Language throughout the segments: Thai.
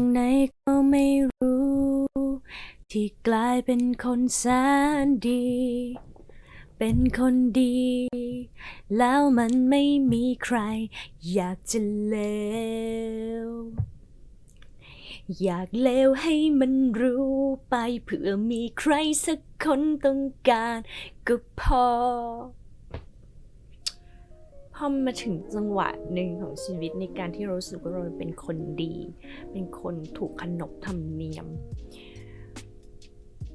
งไหนก็ไม่รู้ ที่กลายเป็นคนแสนดี เป็นคนดี แล้วมันไม่มีใคร อยากจะเลว อยากเลวให้มันรู้ไปเผื่อมีใครสักคนต้องการก็พอ อมาถึงจังหวะหนึ่งของชีวิตในการที่เรารู้สึกว่าเราเป็นคนดี เป็นคนถูกขนบธรรมเนียม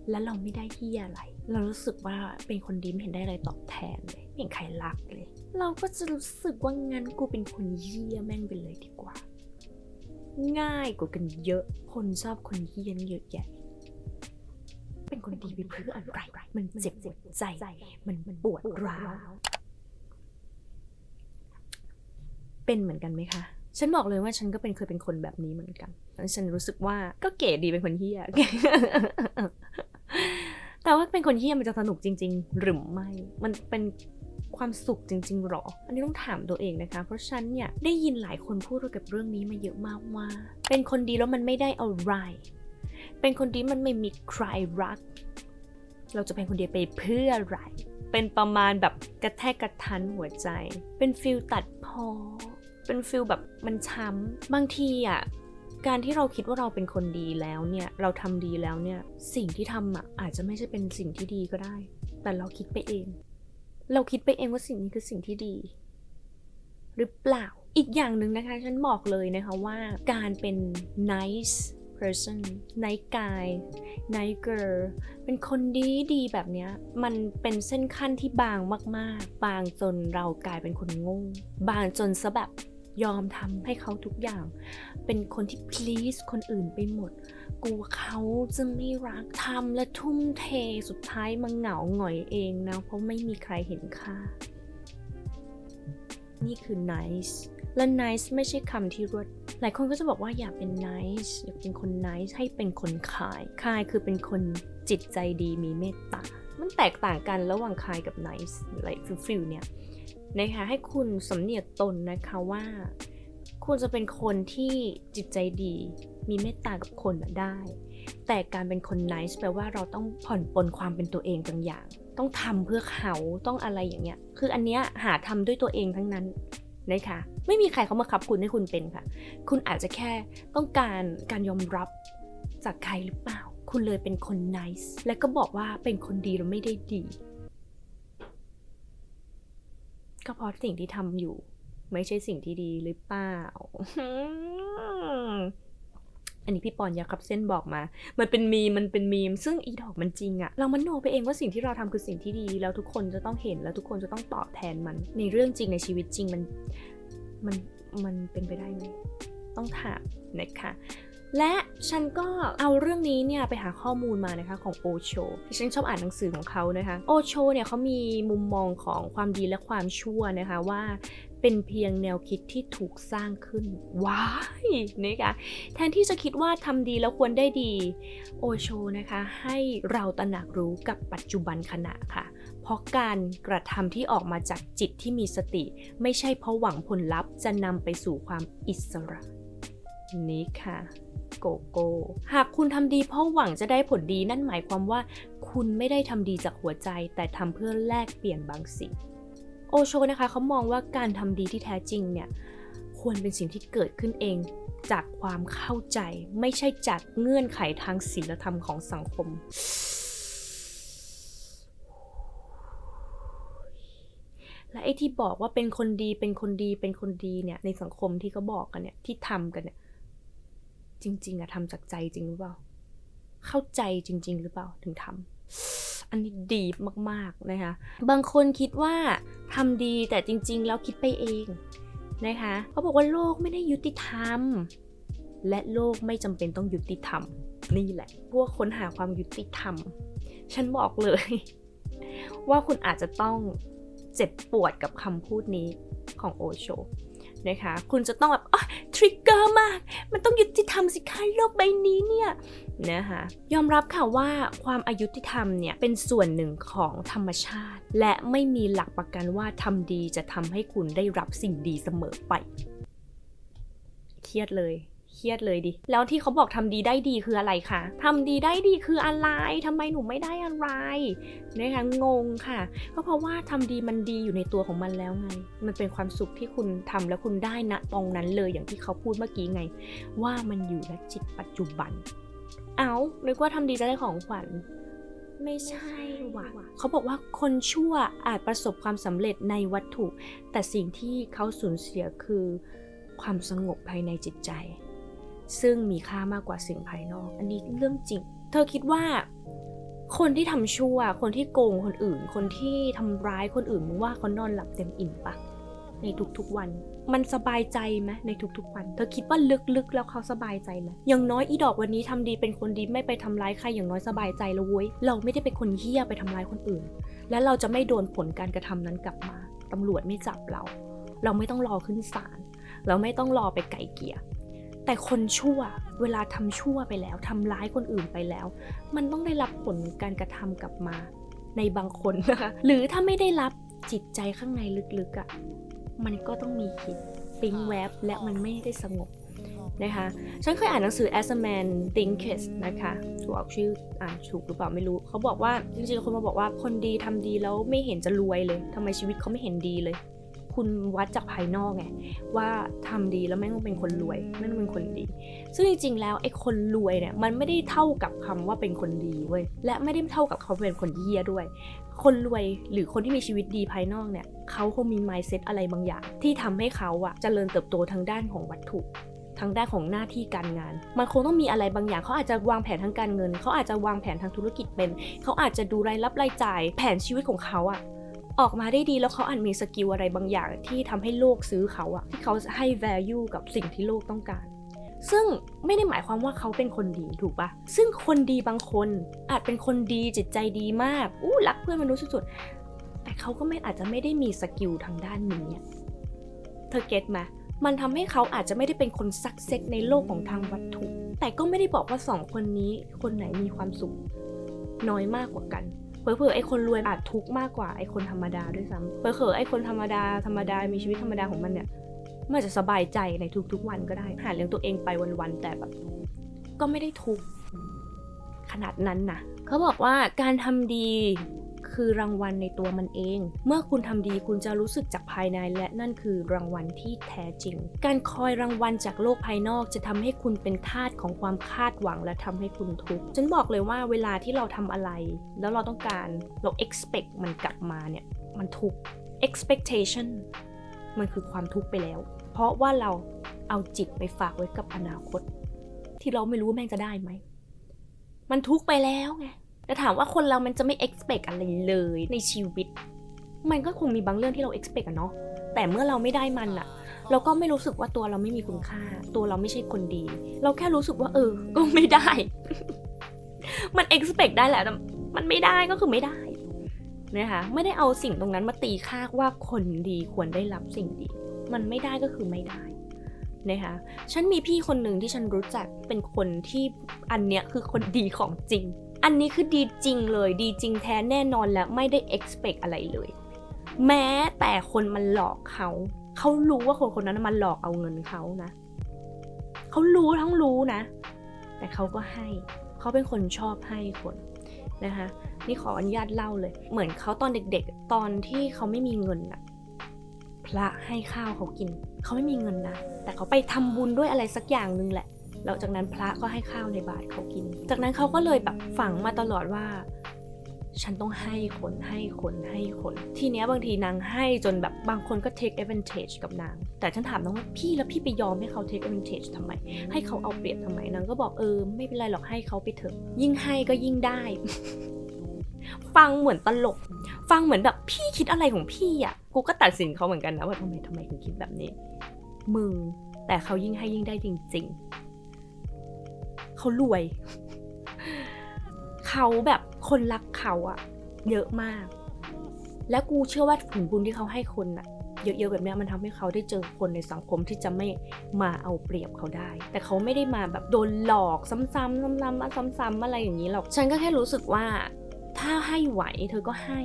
และเราไม่ได้เฮียอะไร เรารู้สึกว่าเป็นคนดีไม่เห็นได้อะไรตอบแทนเลยไม่เห็นใครรักเลย เราก็จะรู้สึกว่างั้นกูเป็นคนเฮียแม่งไปเลยดีกว่า ง่ายกว่ากันเยอะ คนชอบคนเฮียนเยอะแยะเป็นคนดีไปเพื่ออะไร มันเจ็บใจ มันปวดร้าว เป็นเหมือนกันไหมคะ ฉันบอกเลยว่าฉันก็เป็นเคยเป็นคนแบบนี้เหมือนกันฉันรู้สึกว่าก็เก๋ดีเป็นคนเฮี้ยแต่ว่าเป็นคนเฮี้ยมันจะสนุกจริง ๆ หรือไม่ มันเป็นความสุขจริงๆหรอ อันนี้ต้องถามตัวเองนะคะ เพราะฉันเนี่ยได้ยินหลายคนพูดเกี่ยวกับเรื่องนี้มาเยอะมากว่า เป็นคนดีแล้วมันไม่ได้อะไร เป็นคนดีมันไม่มีใครรัก เราจะเป็นคนดีไปเพื่ออะไร เป็นประมาณแบบกระแทกกระทันหัวใจ เป็นฟิลตัดพอ เป็นฟิลแบบมันช้ำบางทีอะการที่เราคิดว่าเราเป็นคนดีแล้วเนี่ยเราทำดีแล้วเนี่ยสิ่งที่ทำอะอาจจะไม่ใช่เป็นสิ่งที่ดีก็ได้ แต่เราคิดไปเอง เราคิดไปเองว่าสิ่งนี้คือสิ่งที่ดี หรือเปล่าอีกอย่างหนึ่งนะคะ ฉันบอกเลยนะคะว่าการเป็น nice person nice guy nice girl เป็นคนดีดีแบบเนี้ยมันเป็นเส้นขั้นที่บางมาก ๆ บางจนเรากลายเป็นคนโง่บางจนซะแบบ ยอมทำให้เขาทุกอย่าง เป็นคนที่ please คนอื่นไปหมด กลัวเขาจะไม่รักทำและทุ่มเทสุดท้ายมาเหงาหงอยเองนะ เพราะไม่มีใครเห็นค่า นี่คือ nice และ nice ไม่ใช่คำที่รวดหลายคนก็จะบอกว่าอยากเป็น nice อยากเป็นคน nice ให้เป็นคนคายคายคือเป็นคนจิตใจดีมีเมตตา มันแตกต่างกันระหว่างคายกับ nice อะไรฟิลฟิลเนี่ย นะคะให้คุณสำเนียกตนนะคะว่า คุณจะเป็นคนที่จิตใจดี มีเมตตากับคนได้ แต่การเป็นคน nice แปลว่าเราต้องผ่อนปลนความเป็นตัวเองบางอย่าง ต้องทำเพื่อเขาต้องอะไรอย่างเงี้ย คืออันเนี้ยหาทำด้วยตัวเองทั้งนั้นนะคะไม่มีใครเขามาขับคุณให้คุณเป็นค่ะ คุณอาจจะแค่ต้องการการยอมรับจากใครหรือเปล่า คุณเลยเป็นคน nice และก็บอกว่าเป็นคนดีแล้วไม่ได้ดี ก็เพราะสิ่งที่ทำอยู่ ไม่ใช่สิ่งที่ดีหรือเปล่า อันนี้พี่ปอนยาครับเส้นบอกมา มันเป็นมีมมันเป็นมีม ซึ่งอีดอกมันจริงอะเรามันโนไปเองว่าสิ่งที่เราทำคือสิ่งที่ดี แล้วทุกคนจะต้องเห็นแล้วทุกคนจะต้องตอบแทนมัน ในเรื่องจริงในชีวิตจริงมันมันมันเป็นไปได้ไหมต้องถามนะคะ และฉันก็เอาเรื่องนี้เนี่ยไปหาข้อมูลมานะคะของโอโชที่ฉันชอบอ่านหนังสือของเขานะคะโอโชเนี่ยเขามีมุมมองของความดีและความชั่วนะคะว่าเป็นเพียงแนวคิดที่ถูกสร้างขึ้น ว้ายนะคะแทนที่จะคิดว่าทำดีแล้วควรได้ดี โอโชนะคะ ให้เราตระหนักรู้กับปัจจุบันขณะค่ะ เพราะการกระทำที่ออกมาจากจิตที่มีสติ ไม่ใช่เพราะหวังผลลัพธ์จะนำไปสู่ความอิสระ นี่ค่ะ โกโก้ หากคุณทำดีเพราะหวังจะได้ผลดีนั่นหมายความว่า คุณไม่ได้ทำดีจากหัวใจ แต่ทำเพื่อแลกเปลี่ยนบางสิ่ง โอโชนะคะเขามองว่าการทำดีที่แท้จริงเนี่ยควรเป็นสิ่งที่เกิดขึ้นเองจากความเข้าใจไม่ใช่จากเงื่อนไขทางศีลธรรมของสังคม และไอ้ที่บอกว่าเป็นคนดีเป็นคนดีเป็นคนดีเนี่ยในสังคมที่เขาบอกกันเนี่ยที่ทำกันเนี่ย จริง ๆอะทำจากใจจริงหรือเปล่า เข้าใจจริง ๆ หรือเปล่าถึงทำอันนี้ดีมากๆนะคะ บางคนคิดว่าทำดีแต่จริง ๆ แล้วคิดไปเองนะคะเขาบอกว่าโลกไม่ได้ยุติธรรม และโลกไม่จำเป็นต้องยุติธรรม นี่แหละ พวกค้นหาความยุติธรรม ฉันบอกเลย ว่าคุณอาจจะต้องเจ็บปวดกับคำพูดนี้ของโอโชนะคะ คุณจะต้องแบบ ทริกเกอร์มาก มันต้องยุติธรรมสิคะโลกใบนี้เนี่ยนะคะยอมรับค่ะว่าความอายุติธรรมเนี่ยเป็นส่วนหนึ่งของธรรมชาติ และไม่มีหลักประกันว่าทำดีจะทำให้คุณได้รับสิ่งดีเสมอไป เครียดเลย เครียดเลยดิ แล้วที่เขาบอกทำดีได้ดีคืออะไรคะทำดีได้ดีคืออะไรทำไมหนูไม่ได้อะไรนะคะงงค่ะ ก็เพราะว่าทำดีมันดีอยู่ในตัวของมันแล้วไง มันเป็นความสุขที่คุณทำแล้วคุณได้ณตรงนั้นเลยอย่างที่เขาพูดเมื่อกี้ไง ว่ามันอยู่ณจิตปัจจุบัน เอานึกว่าทำดีจะได้ของขวัญไม่ใช่ว่ะเขาบอกว่าคนชั่วอาจประสบความสำเร็จในวัตถุ แต่สิ่งที่เขาสูญเสียคือความสงบภายในจิตใจ ซึ่งมีค่ามากกว่าสิ่งภายนอก อันนี้เรื่องจริง เธอคิดว่า คนที่ทำชั่ว คนที่โกงคนอื่น คนที่ทำร้ายคนอื่นมึงว่าเขานอนหลับเต็มอิ่มปะในทุกๆวัน มันสบายใจไหมในทุกๆวัน เธอคิดว่าลึกๆ แล้วเขาสบายใจไหมอย่างน้อยอีดอกวันนี้ทำดีเป็นคนดีไม่ไปทำร้ายใครอย่างน้อยสบายใจแล้วเว้ย เราไม่ได้เป็นคนเหี้ยไปทำร้ายคนอื่น และเราจะไม่โดนผลการกระทำนั้นกลับมาตำรวจไม่จับเรา เราไม่ต้องรอขึ้นศาล เราไม่ต้องรอไปไก่เกลี่ย แต่คนชั่วเวลาทำชั่วไปแล้วทำร้ายคนอื่นไปแล้ว มันต้องได้รับผลการกระทำกลับมาในบางคนนะคะหรือถ้าไม่ได้รับจิตใจข้างในลึกๆอะ่ะมันก็ต้องมีคิดปิ๊งแวบและมันไม่ได้สงบนะคะฉันเคยอ่านหนังสือ As a Man Thinketh นะคะถูกออกชื่ออ่านถูกหรือเปล่าไม่รู้ เขาบอกว่าจริงๆคนมาบอกว่าคนดีทำดีแล้วไม่เห็นจะรวยเลยทำไมชีวิตเขาไม่เห็นดีเลย คุณวัดจากภายนอกไงว่าทำดีแล้วแม่งต้องเป็นคนรวยแม่งต้องเป็นคนดี ซึ่งจริงๆแล้วไอ้คนรวยเนี่ยมันไม่ได้เท่ากับคำว่าเป็นคนดีเว้ยและไม่ได้เท่ากับเขาเป็นคนเฮียด้วย คนรวยหรือคนที่มีชีวิตดีภายนอกเนี่ยเขาคงมี mindset อะไรบางอย่าง ที่ทำให้เขาอะเจริญเติบโตทางด้านของวัตถุทางด้านของหน้าที่การงาน มันคงต้องมีอะไรบางอย่าง เขาอาจจะวางแผนทางการเงิน เขาอาจจะวางแผนทางธุรกิจเป็น เขาอาจจะดูรายรับรายจ่าย แผนชีวิตของเขาอะ ออกมาได้ดีแล้วเขาอาจมีสกิลอะไรบางอย่างที่ทำให้โลกซื้อเขาอะที่เขาให้ value กับสิ่งที่โลกต้องการ ซึ่งไม่ได้หมายความว่าเขาเป็นคนดีถูกปะซึ่งคนดีบางคนอาจเป็นคนดีจิตใจดีมากอู้รักเพื่อนมนุษย์สุดๆแต่เขาก็ไม่อาจจะไม่ได้มีสกิลทางด้านนี้เธอเก็ตไหมมันทำให้เขาอาจจะไม่ได้เป็นคนซักเซ็กในโลกของทางวัตถุ แต่ก็ไม่ได้บอกว่าสองคนนี้คนไหนมีความสุขน้อยมากกว่ากัน เผลอไอ้คนรวยอาจทุกข์มากกว่าไอ้คนธรรมดาด้วยซ้ำเผลอไอ้คนธรรมดาธรรมดามีชีวิตธรรมดาของมันเนี่ยมันจจะสบายใจในทุกๆวันก็ได้หาเลี้ยงตัวเองไปวันๆแต่แบบ ก็ไม่ได้ทุกข์ขนาดนั้นนะเขาบอกว่าการทำดี คือรางวัลในตัวมันเอง เมื่อคุณทำดีคุณจะรู้สึกจากภายในและนั่นคือรางวัลที่แท้จริง การคอยรางวัลจากโลกภายนอกจะทำให้คุณเป็นทาสของความคาดหวังและทำให้คุณทุกข์ฉันบอกเลยว่าเวลาที่เราทำอะไร แล้วเราต้องการเรา expect มันกลับมาเนี่ยมันทุกข์ expectation มันคือความทุกข์ไปแล้ว เพราะว่าเราเอาจิตไปฝากไว้กับอนาคต ที่เราไม่รู้ว่าแม่งจะได้ไหม มันทุกข์ไปแล้วไง แต่ถามว่าคนเรามันจะไม่ expect อะไรเลยในชีวิต มันก็คงมีบางเรื่องที่เรา expect อะเนาะแต่เมื่อเราไม่ได้มันอะเราก็ไม่รู้สึกว่าตัวเราไม่มีคุณค่า ตัวเราไม่ใช่คนดี เราแค่รู้สึกว่า เออ ก็ไม่ได้ มัน expect ได้แหละแต่มันไม่ได้ก็คือไม่ได้นะคะไม่ได้เอาสิ่งตรงนั้นมาตีค่าว่าคนดีควรได้รับสิ่งดี มันไม่ได้ก็คือไม่ได้นะคะฉันมีพี่คนหนึ่งที่ฉันรู้จักเป็นคนที่อันเนี้ยคือคนดีของจริง อันนี้คือดีจริงเลย ดีจริงแท้แน่นอนและไม่ได้ expect อะไรเลย แม้แต่คนมันหลอกเขา เขารู้ว่าคนคนนั้นมันหลอกเอาเงินเขานะ เขารู้ทั้งรู้นะ แต่เขาก็ให้ เขาเป็นคนชอบให้คนนะคะนี่ขออนุญาตเล่าเลย เหมือนเขาตอนเด็กๆ ตอนที่เขาไม่มีเงินน่ะพระให้ข้าวเขากิน เขาไม่มีเงินนะ แต่เขาไปทำบุญด้วยอะไรสักอย่างหนึ่งแหละ แล้วจากนั้นพระก็ให้ข้าวในบาตรเขากิน จากนั้นเขาก็เลยแบบฝังมาตลอดว่า ฉันต้องให้คนให้คนให้คน ทีเนี้ยบางทีนางให้จนแบบบางคนก็ take advantage กับนาง แต่ฉันถามนางว่าพี่แล้วพี่ไปยอมให้เขา take advantage ทำไม ให้เขาเอาเปรียบทำไมนางก็บอกเออไม่เป็นไรหรอกให้เขาไปเถอะ ยิ่งให้ก็ยิ่งได้ฟังเหมือนตลก ฟังเหมือนแบบพี่คิดอะไรของพี่อะ กูก็ตัดสินเขาเหมือนกันนะว่าทำไมทำไมถึงคิดแบบนี้ มึง แต่เขายิ่งให้ยิ่งได้จริง ๆ เขารวย เขาแบบคนรักเขาอะเยอะมาก และกูเชื่อว่าผลบุญที่เขาให้คนอะเยอะๆแบบนี้มันทำให้เขาได้เจอคนในสังคมที่จะไม่มาเอาเปรียบเขาได้ แต่เขาไม่ได้มาแบบโดนหลอกซ้ำๆซ้ำๆซ้ำๆอะไรอย่างนี้หรอก ฉันก็แค่รู้สึกว่า ถ้าให้ไหวเธอก็ให้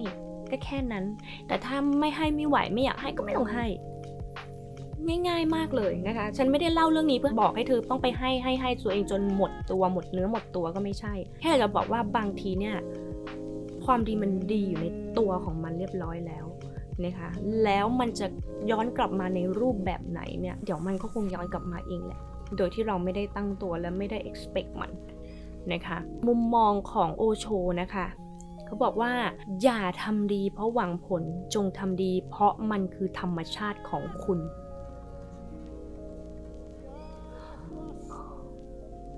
ก็แค่นั้น แต่ถ้าไม่ให้ไม่ไหวไม่อยากให้ก็ไม่ต้องให้ ง่ายๆมากเลยนะคะ ฉันไม่ได้เล่าเรื่องนี้เพื่อบอกให้เธอต้องไปให้ให้ให้ตัวเองจนหมดตัวหมดเนื้อหมดตัวก็ไม่ใช่ แค่จะบอกว่าบางทีเนี่ยความดีมันดีอยู่ในตัวของมันเรียบร้อยแล้วนะคะแล้วมันจะย้อนกลับมาในรูปแบบไหนเนี่ยเดี๋ยวมันก็คงย้อนกลับมาเองแหละ โดยที่เราไม่ได้ตั้งตัวและไม่ได้ expect มันนะคะมุมมองของโอโชนะคะเขาบอกว่าอย่าทำดีเพราะหวังผลจงทำดีเพราะมันคือธรรมชาติของคุณ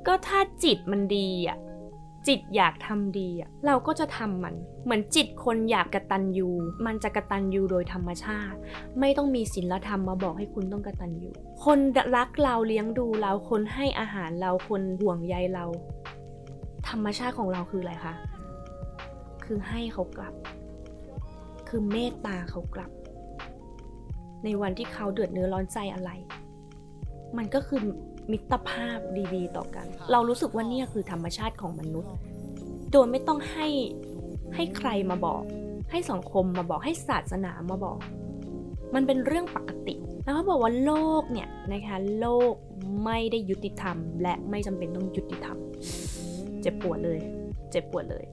ก็ถ้าจิตมันดีอะจิตอยากทำดีอะเราก็จะทำมัน เหมือนจิตคนอยากกระตันยูมันจะกระตันยูโดยธรรมชาติ ไม่ต้องมีศีลธรรมมาบอกให้คุณต้องกระตันยูคนรักเราเลี้ยงดูเราคนให้อาหารเราคนห่วงใยเรา ธรรมชาติของเราคืออะไรคะคือให้เขากลับ คือเมตตาเขากลับ ในวันที่เขาเดือดเนื้อร้อนใจอะไร มันก็คือ มิตรภาพดีๆ ต่อกัน เรารู้สึกว่าเนี่ยคือธรรมชาติของมนุษย์ โดยไม่ต้องให้ให้ใครมาบอก ให้สังคมมาบอกให้ศาสนามาบอก มันเป็นเรื่องปกติ แล้วเขาบอกว่าโลกเนี่ยนะคะโลกไม่ได้ยุติธรรม และไม่จำเป็นต้องยุติธรรม เจ็บปวดเลย เจ็บปวดเลย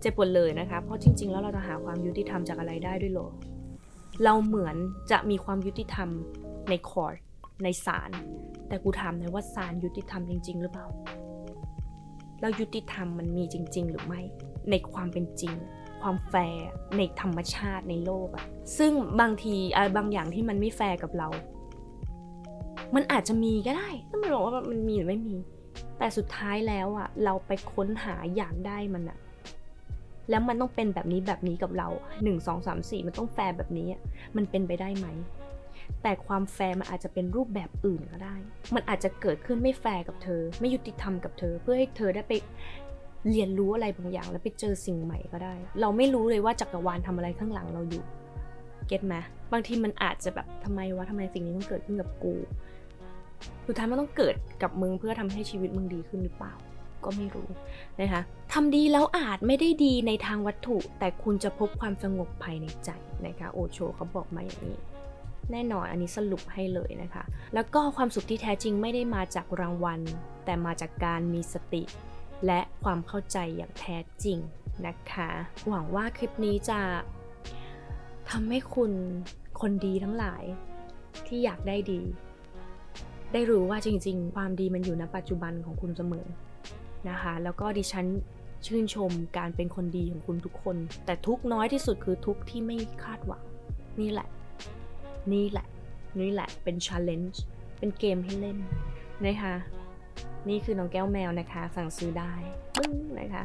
เจ็บปวดเลยนะคะ เพราะจริง ๆ แล้วเราจะหาความยุติธรรมจากอะไรได้ด้วยเหรอเราเหมือนจะมีความยุติธรรมในคอร์ด ในศาลแต่กูถามหน่อยว่าศาลยุติธรรมจริง ๆ หรือเปล่า แล้วยุติธรรมมันมีจริง ๆ หรือไม่ ในความเป็นจริง ความแฟร์ในธรรมชาติในโลกอะซึ่งบางทีอะไรบางอย่างที่มันไม่แฟร์กับเรา มันอาจจะมีก็ได้ต้องไม่บอกว่ามันมีหรือไม่มี แต่สุดท้ายแล้วอะเราไปค้นหาอยากได้มันอะแล้วมันต้องเป็นแบบนี้แบบนี้กับเราหนึ่งสองสามสี่มันต้องแฟร์แบบนี้มันเป็นไปได้ไหม แต่ความแฟร์มันอาจจะเป็นรูปแบบอื่นก็ได้ มันอาจจะเกิดขึ้นไม่แฟร์กับเธอ ไม่ยุติธรรมกับเธอ เพื่อให้เธอได้ไปเรียนรู้อะไรบางอย่าง แล้วไปเจอสิ่งใหม่ก็ได้ เราไม่รู้เลยว่าจักรวาลทำอะไรข้างหลังเราอยู่ เก็ตไหมบางทีมันอาจจะแบบทำไมวะทำไมสิ่งนี้ต้องเกิดขึ้นกับกู สุดท้ายมันต้องเกิดกับมึงเพื่อทำให้ชีวิตมึงดีขึ้นหรือเปล่า ก็ไม่รู้นะคะทำดีแล้วอาจไม่ได้ดีในทางวัตถุ แต่คุณจะพบความสงบภายในใจนะคะ โอโชเขาบอกมาอย่างนี้ แน่นอนอันนี้สรุปให้เลยนะคะ แล้วก็ความสุขที่แท้จริงไม่ได้มาจากรางวัล แต่มาจากการมีสติ และความเข้าใจอย่างแท้จริงนะคะ หวังว่าคลิปนี้จะทำให้คุณคนดีทั้งหลายที่อยากได้ดี ได้รู้ว่าจริง ๆ ความดีมันอยู่ในปัจจุบันของคุณเสมอนะคะ แล้วก็ดิฉันชื่นชมการเป็นคนดีของคุณทุกคน แต่ทุกน้อยที่สุดคือทุกที่ไม่คาดหวังนี่แหละ นี่แหละ นี่แหละเป็น challenge เป็นเกมให้เล่นนะคะ นี่คือน้องแก้วแมวนะคะ สั่งซื้อได้ปึ้งนะคะ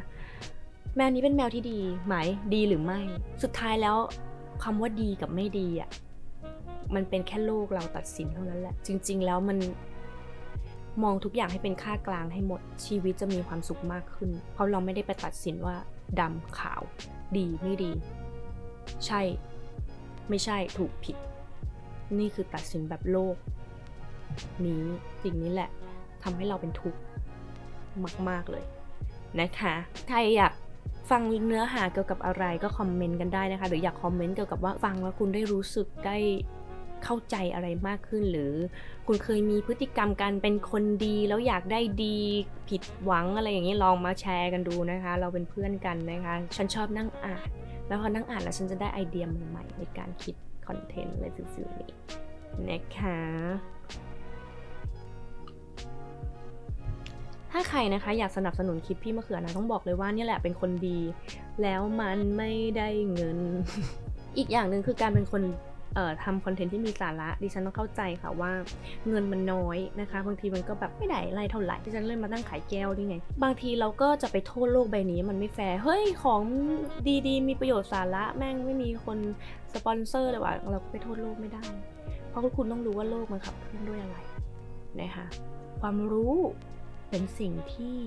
แมวนี้เป็นแมวที่ดีไหมดีหรือไม่ สุดท้ายแล้วคำว่าดีกับไม่ดีอะมันเป็นแค่โลกเราตัดสินเท่านั้นแหละ จริง ๆ แล้วมันมองทุกอย่างให้เป็นค่ากลางให้หมดชีวิตจะมีความสุขมากขึ้น เพราะเราไม่ได้ไปตัดสินว่าดำขาว ดีไม่ดี ใช่ ไม่ใช่ถูกผิด นี่คือตัดสินแบบโลก นี้สิ่งนี้แหละทำให้เราเป็นทุกข์มาก ๆ เลยนะคะ ใครอยากฟังเนื้อหาเกี่ยวกับอะไรก็คอมเมนต์กันได้นะคะ หรืออยากคอมเมนต์เกี่ยวกับว่าฟังแล้วคุณได้รู้สึกได้เข้าใจอะไรมากขึ้น หรือคุณเคยมีพฤติกรรมการเป็นคนดีแล้วอยากได้ดีผิดหวังอะไรอย่างนี้ลองมาแชร์กันดูนะคะ เราเป็นเพื่อนกันนะคะ ฉันชอบนั่งอ่าน แล้วพอนั่งอ่านแล้วฉันจะได้ไอเดียใหม่ๆในการคิด คอนเทนต์อะไรสื่อๆนี้นะคะถ้าใครนะคะอยากสนับสนุนคลิปพี่มะเขือนะต้องบอกเลยว่าเนี่ยแหละเป็นคนดี แล้วมันไม่ได้เงิน อีกอย่างหนึ่งคือการเป็นคน ทำคอนเทนต์ที่มีสาระดิฉันต้องเข้าใจค่ะว่าเงินมันน้อยนะคะ บางทีมันก็แบบไม่ได้อะไรเท่าไหร่ดิฉันเลยมาตั้งขายแก้วนี่ไง บางทีเราก็จะไปโทษโลกใบนี้มันไม่แฟร์เฮ้ยของดีๆ มีประโยชน์สาระแม่งไม่มีคนสปอนเซอร์เลยว่ะเราก็ไปโทษโลกไม่ได้ เพราะคุณต้องรู้ว่าโลกมันขับเคลื่อนด้วยอะไรนะคะความรู้เป็นสิ่งที่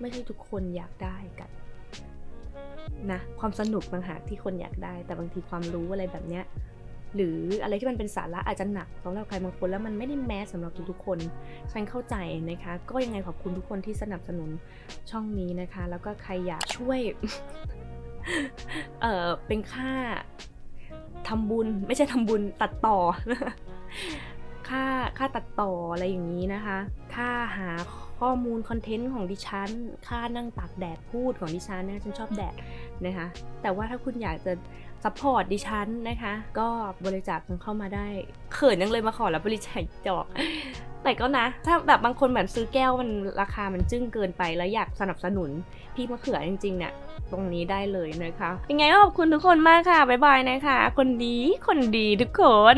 ไม่ใช่ทุกคนอยากได้กันนะความสนุกบางหากที่คนอยากได้ แต่บางทีความรู้อะไรแบบเนี้ย หรืออะไรที่มันเป็นสาระอาจจะหนักสำหรับใครบางคนแล้วมันไม่ได้แมสสำหรับทุกๆคน ฉันเข้าใจนะคะ ก็ยังไงขอบคุณทุกคนที่สนับสนุนช่องนี้นะคะ แล้วก็ใครอยากช่วย เออเป็นค่าทำบุญไม่ใช่ทำบุญตัดต่อ ค่าค่าตัดต่ออะไรอย่างนี้นะคะ ค่าหาข้อมูลคอนเทนต์ของดิฉัน ค่านั่งตากแดดพูดของดิฉันนะฉันชอบแดดนะคะ แต่ว่าถ้าคุณอยากจะ ซัพพอร์ตดิฉันนะคะ ก็บริจาคกันเข้ามาได้ เขินยังเลยมาขอรับบริจาคจอกแต่ก็นะ ถ้าแบบบางคนแบบซื้อแก้วมันราคามันจึ้งเกินไปแล้วอยากสนับสนุนพี่มะเขือจริงๆเนี่ยตรงนี้ได้เลยนะคะยังไงก็ขอบคุณทุกคนมากค่ะ บ๊ายบายนะคะ คนดีคนดีทุกคน